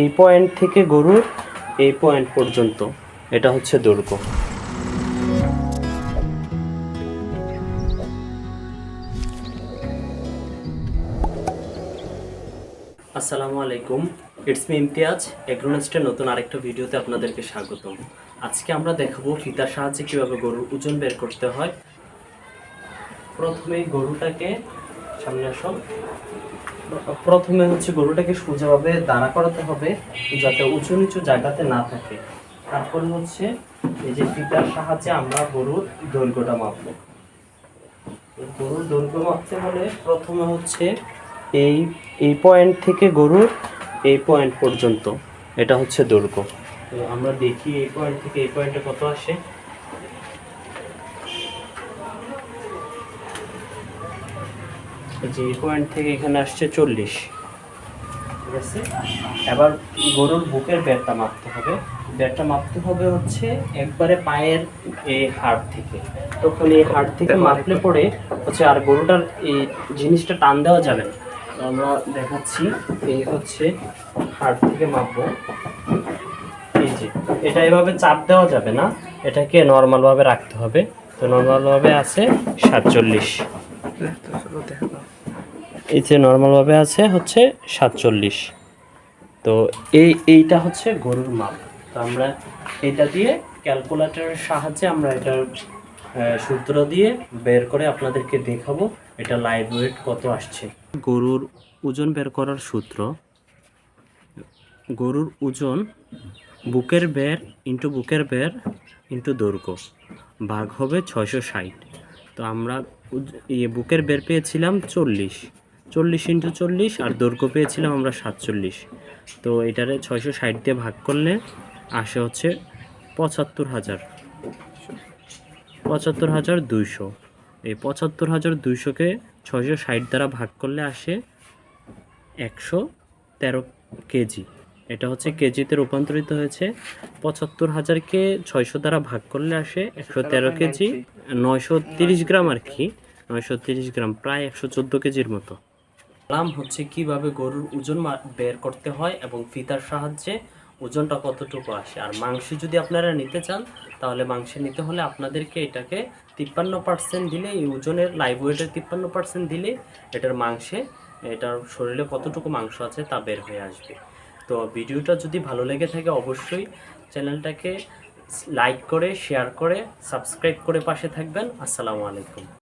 এই পয়েন্ট থেকে গরুর এই পয়েন্ট পর্যন্ত। এটা হচ্ছে দৈর্ঘ্য। আসসালামু আলাইকুম। It's me Imtiaz. এগ্রোনেস্টের নতুন আরেকটা ভিডিওতে আপনাদেরকে স্বাগতম। আজকে আমরা দেখাবো ফিতার সাহায্যে কীভাবে গরুর ওজন বের করতে হয়। প্রথমে গরুটাকে সামনে আসো। প্রথমে হচ্ছে গরুটাকে সোজাভাবে দাঁড়া করাতে হবে যাতে উঁচু নিচু জায়গাতে না থাকে। তারপরে হচ্ছে এই যে ফিতার সাহায্যে আমরা গরুর দৈর্ঘ্যটা মাপবো। গরুর দৈর্ঘ্য মাপতে হলে প্রথমে হচ্ছে এই এই পয়েন্ট থেকে গরুর এই পয়েন্ট পর্যন্ত। এটা হচ্ছে দৈর্ঘ্য। তো আমরা দেখি এই পয়েন্ট থেকে এই পয়েন্টে কত আসে। যে পয়েন্ট থেকে এখানে আসছে চল্লিশ। ঠিক আছে? এবার গরুর বুকের ব্যাটটা মাপতে হবে। ব্যাটটা মাপতে হবে হচ্ছে একবারে পায়ের এই হাড় থেকে। তখন এই হাড় থেকে মাপলে পরে হচ্ছে আর গরুটার এই জিনিসটা টান দেওয়া যাবে না। আমরা দেখাচ্ছি এই হচ্ছে হাড় থেকে মাপবো। এই যে এটা এভাবে চাপ দেওয়া যাবে না। এটাকে নর্মালভাবে রাখতে হবে। তো নর্মালভাবে আছে সাতচল্লিশ। এই যে নর্মালভাবে আছে হচ্ছে সাতচল্লিশ। তো এই, এইটা হচ্ছে গরুর মাপ। তো আমরা এটা দিয়ে ক্যালকুলেটরের সাহায্যে আমরা এটার সূত্র দিয়ে বের করে আপনাদেরকে দেখাবো এটা লাইভ ওয়েট কত আসছে। গরুর ওজন বের করার সূত্র। গরুর ওজন বুকের বের ইন্টু বুকের বের ইন্টু দৈর্ঘ্য ভাগ হবে ছয়শো ষাট। তো আমরা ইয়ে বুকের বের পেয়েছিলাম চল্লিশ। চল্লিশ ইন্টু চল্লিশ, আর দৈর্ঘ্য পেয়েছিলাম আমরা সাতচল্লিশ। তো এটারে ছয়শো ষাট দিয়ে ভাগ করলে আসে হচ্ছে পঁচাত্তর হাজার। পঁচাত্তর হাজার দুইশো। এই পঁচাত্তর হাজার দুইশোকে ছয়শো ষাট দ্বারা ভাগ করলে আসে একশো তেরো কেজি। এটা হচ্ছে কেজিতে রূপান্তরিত হয়েছে। পঁচাত্তর হাজারকে ছয়শো দ্বারা ভাগ করলে আসে একশো তেরো কেজি, নয়শো তিরিশ গ্রাম আর কি, নয়শো তিরিশ গ্রাম, প্রায় একশো চোদ্দ কেজির মতো। নাম হচ্ছে কীভাবে গরুর ওজন বের করতে হয় এবং ফিতার সাহায্যে ওজনটা কতটুকু আসে। আর মাংস যদি আপনারা নিতে চান, তাহলে মাংস নিতে হলে আপনাদেরকে এটাকে তিপ্পান্ন পার্সেন্ট দিলে, এই ওজনের লাইভ ওয়েটের তিপ্পান্ন পার্সেন্ট দিলে এটার মাংসে, এটার শরীরে কতটুকু মাংস আছে তা বের হয়ে আসবে। তো ভিডিওটা যদি ভালো লেগে থাকে, অবশ্যই চ্যানেলটাকে লাইক করে শেয়ার করে সাবস্ক্রাইব করে পাশে থাকবেন। আসসালামু আলাইকুম।